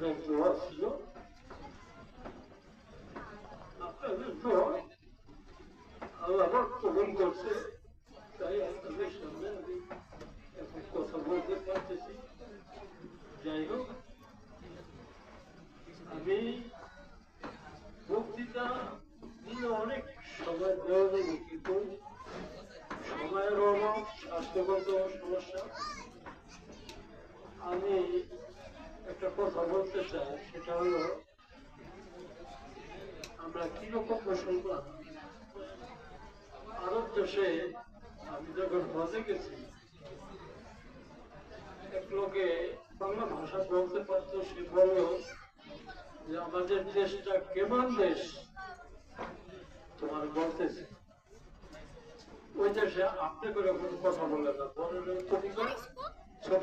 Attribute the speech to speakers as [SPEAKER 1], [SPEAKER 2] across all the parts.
[SPEAKER 1] Benzema, sinon কথা বলতে চাই সেটা আমরা মুসলমান আরব দেশে আমি যখন হজে গেছি, এক লোকে বাংলা ভাষা বলতে সে বলল যে, আমাদের দেশটা কেমন দেশ? তোমার বলতেছে। ওই দেশে আপনি করে কোনো কথা বলে না বড় ছোট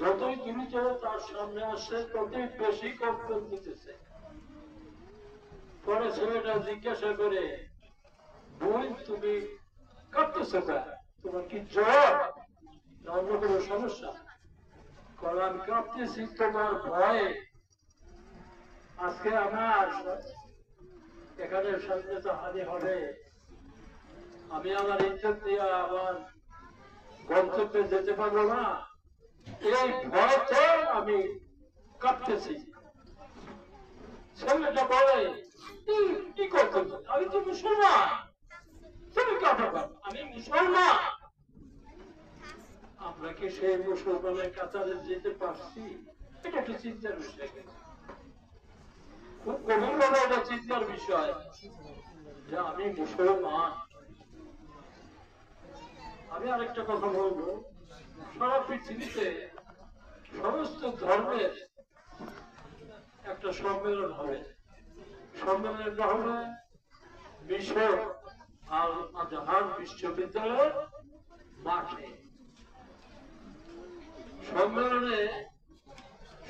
[SPEAKER 1] যতই দ্রুত তার সামনে আসছে ততই বেশি কম্পন দিতেছে। পরে ছেলেটা জিজ্ঞাসা করে, বই তুমি কাঁপতেছো তোমার কি জ্বর? অন্য কোনো সমস্যা? আমি কাঁপতেছি তোমার ভয়ে। আজকে আমার এখানে সামনে তো হানি হবে। আমি আমার ইজ্জত দিয়ে আমার গন্তব্যে যেতে পারব না। এই ভয়তে আমি কাঁপতেছি। ছেলেটা বলে কি করতে আমি তো মুসলমান। তুমি কাঁপাবা আমি মুসলমান। আমরা কি সেই মুসলমানের কাতারে যেতে পারছি? এটা একটা চিন্তার বিষয়। খুব গভীরভাবে একটা চিন্তার বিষয় যে আমি মুসলমান। আমি আরেকটা কথা বলব। সারা পৃথিবীতে সমস্ত ধর্মের একটা সম্মেলন হবে। সম্মেলনটা হবে মিশর আল আজহার বিশ্ববিদ্যালয়ের মাঠে। সম্মেলনে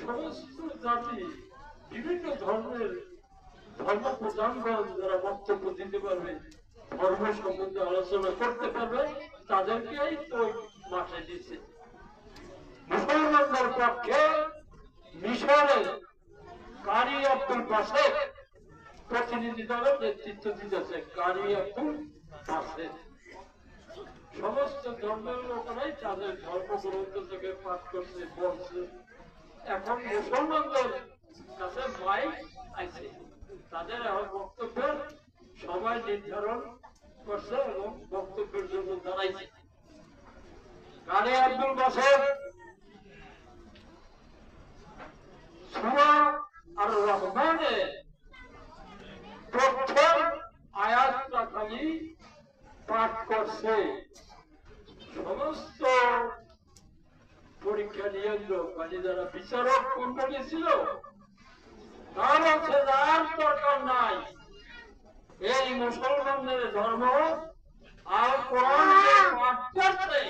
[SPEAKER 1] সমস্ত জাতি বিভিন্ন ধর্মের ধর্ম প্রধানগণ যারা বক্তব্য দিতে পারবে, ধর্ম সম্বন্ধে আলোচনা করতে পারবে তাদেরকেই তো মাঠে দিচ্ছে মুসলমানদের পক্ষে মিশরের কারি আব্দুল বাসের প্রতিনিধি দলের নেতৃত্ব দিতেছে কারি আব্দুল বাসের সমস্ত ধর্মের লোকেরাই তাদের ধর্মগ্রন্থ থেকে পাঠ করছে বলছে এখন মুসলমানদের কাছে মাইক আছে তাদের এখন বক্তব্যের সময় নির্ধারণ গানে আব্দুল বাসের সুরা আর রহমানের প্রথম আয়াতটা খালি পাঠ করছে। সমস্ত পরীক্ষা নিয়ন্ত্রক মানে যারা বিচারক মন্ডলী ছিল, তার হচ্ছে নাই। এই মুসলমানদের ধর্ম আর কোরআন যে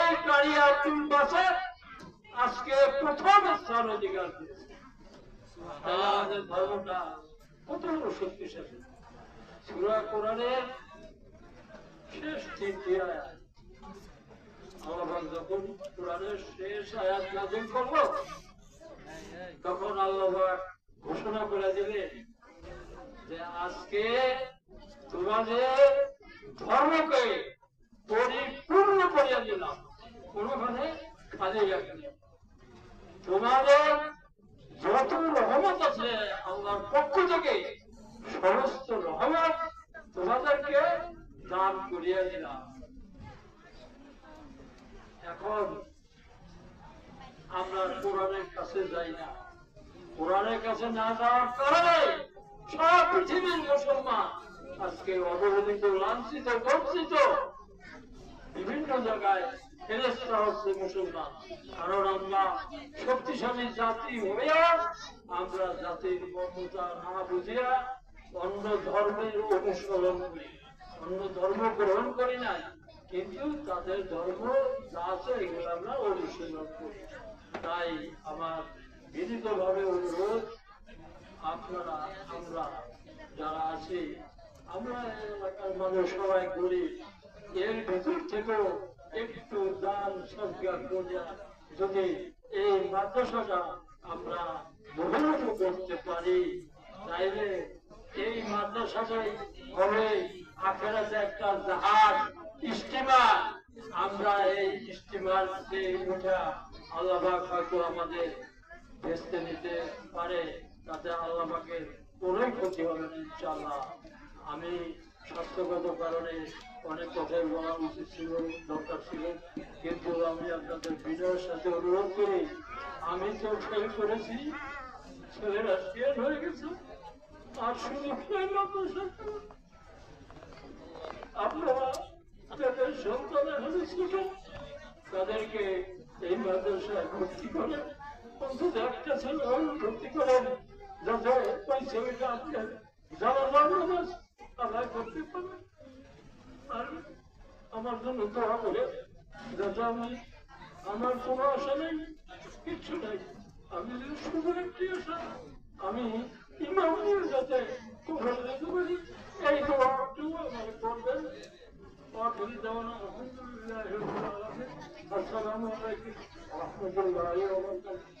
[SPEAKER 1] এই কারি আব্দুল বাসের আজকে প্রথম স্থান অধিকার দিয়েছে আমাদের ধর্মটা কত বড় শক্তিশালী। সুরা কোরআনের শেষ তিনটি আয়াত। আল্লাহ যখন কোরআনের শেষ আয়াত নাজিল করল তখন আল্লাহ ঘোষণা করে দিলেন যে আজকে তোমাদের ধর্মকে পরিপূর্ণ করিয়া দিলাম কোনোখানে খালি রাখি তোমাদের যত রহমত আছে আল্লাহর পক্ষ থেকে, সমস্ত রহমত তোমাদেরকে দান করিয়া দিলাম। এখন আমরা কোরআনের কাছে যাই না। কোরআনের কাছে না যাওয়ার কারণে সব পৃথিবীর মুসলমান আজকে অবহেলিত, লাঞ্ছিত, বঞ্চিত, বিভিন্ন জায়গায় মুসলমান। কারণ আমরা শক্তিশালী জাতি হইয়া, আমরা জাতির মমতা না বুঝিয়া অন্য ধর্মের অনুসরণ করি। অন্য ধর্ম গ্রহণ করি নাই, কিন্তু তাদের ধর্ম আছে এগুলো আমরা অনুশীলন করি। তাই আমার বিনীত ভাবে অনুরোধ, আপনারা, আমরা যারা আছি, আমরা এলাকার মানুষ সবাই গরিব। এর ভেতর থেকেও একটু দান সজ্ঞা করিয়া যদি এই মাদ্রাসাটা আমরা বহুমুখ করতে পারি, তাইলে এই মাদ্রাসাটাই হবে আখেরাতে একটা জাহাজ। স্টিমার আমরা এই স্টিমার উঠা আল্লাহ হয়তো আমাদের ভেস্তে নিতে পারে, তাতে আল্লাহ পাকের কোনো ক্ষতি হবে না, ইনশাআল্লাহ। আমি স্বাস্থ্যগত কারণে অনেক কথাই বলা উচিত ছিল, দরকার ছিল। কিন্তু আমি আপনাদের বিনয়ের সাথে অনুরোধ করি, আমি তো ফেল করেছি। ছেলেরা শেয়ার হয়ে গেছে। আর শুধু ফেল আপনারা যাদের সন্তান এখনও তাদেরকে এই মাদ্রাসায় ভর্তি করেন অন্তত একটা ছেলে ভর্তি করেন যাতে ওই ছেলেটা আপনার যারা নামাজ আদায় করতে পারে আর আমার জন্য দোয়া করে যাতে আমি আমার কোনো আশা নেই কিচ্ছু নেই আমি যদি শুধু একটি আশা আমি ইমাম নিয়ে যাতে কোথাও যেতে পারি এই দোয়াটু আমার করবেন وآخر دعوانا الحمد لله رب العالمين السلام عليكم ورحمة الله وبركاته